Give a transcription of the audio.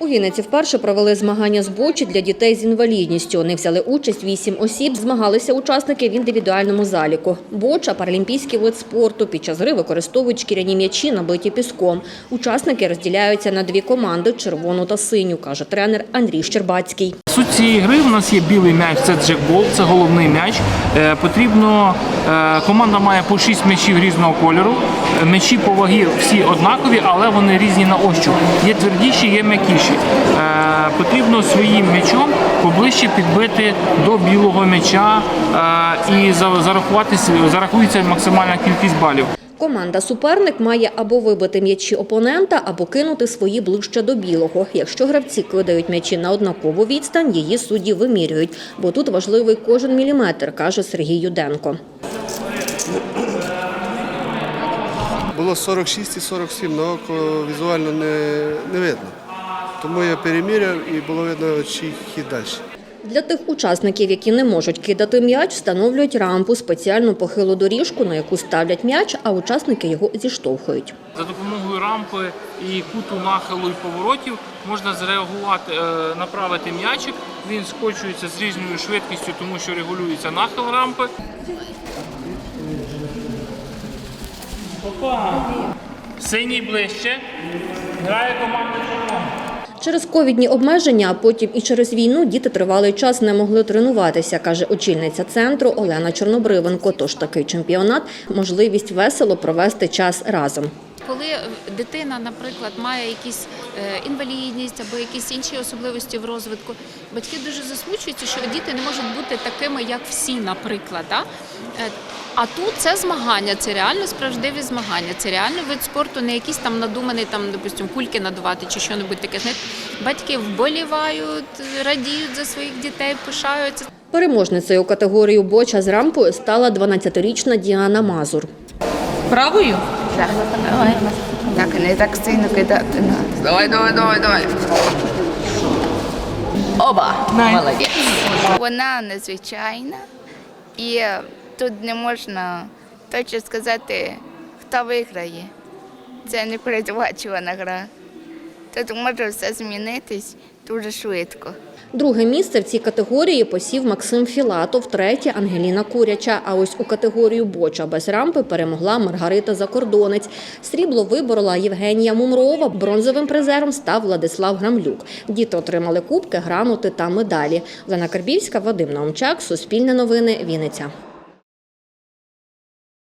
У Вінниці вперше провели змагання з бочі для дітей з інвалідністю. Вони взяли участь вісім осіб. Змагалися учасники в індивідуальному заліку. Боча – паралімпійський вид спорту. Під час гри використовують шкіряні м'ячі, набиті піском. Учасники розділяються на дві команди – червону та синю, каже тренер Андрій Щербацький. Суть цієї гри у нас є білий м'яч, це джекбол, це головний м'яч. Е, потрібно, е, команда має по 6 м'ячів різного кольору. Е, М'ячі по вагі всі однакові, але вони різні на ощуп. Є твердіші, є м'якіші. Потрібно своїм м'ячом поближче підбити до білого м'яча і за- зарахується максимальна кількість балів. Команда суперник має або вибити м'ячі опонента, або кинути свої ближче до білого. Якщо гравці кидають м'ячі на однакову відстань, її судді вимірюють, бо тут важливий кожен міліметр, каже Сергій Юденко. Було 46 і 47, на око візуально не, не видно. Тому я переміряв і було видно, чий хід далі. Для тих учасників, які не можуть кидати м'яч, встановлюють рампу, спеціальну похилу доріжку, на яку ставлять м'яч, а учасники його зіштовхують. За допомогою рампи і куту нахилу і поворотів можна зреагувати, е, направити м'ячик. Він скочується з різною швидкістю, тому що регулюється нахил рампи. Опа! Синій ближче. Грає команда. Через ковідні обмеження, а потім і через війну діти тривалий час не могли тренуватися, каже очільниця центру Олена Чорнобривенко. Тож такий чемпіонат можливість весело провести час разом. Коли дитина, наприклад, має якісь е, інвалідність або якісь інші особливості в розвитку, батьки дуже засмучуються, що діти не можуть бути такими, як всі, наприклад. Да? Е, А тут це змагання, це реально справжневі змагання, це реально вид спорту, не якийсь там надуманий, там, допустим, кульки надувати чи що-небудь таке. Батьки вболівають, радіють за своїх дітей, пишаються. Переможницею категорії боча з рампою стала 12-річна Діана Мазур. Правою? Так, давай. Так, не так сильно кидати. Давай, давай, давай, давай. Оба! Молодець. Вона незвичайна і тут не можна точно сказати, хто виграє. Це не передбачувана гра. Тут може все змінитись дуже швидко. Друге місце в цій категорії посів Максим Філатов, третє Ангеліна Куряча. А ось у категорію боча без рампи перемогла Маргарита Закордонець. Срібло виборола Євгенія Мумрова. Бронзовим призером став Владислав Грамлюк. Діти отримали кубки, грамоти та медалі. Олена Карбівська, Вадим Наумчак, Суспільне новини, Вінниця.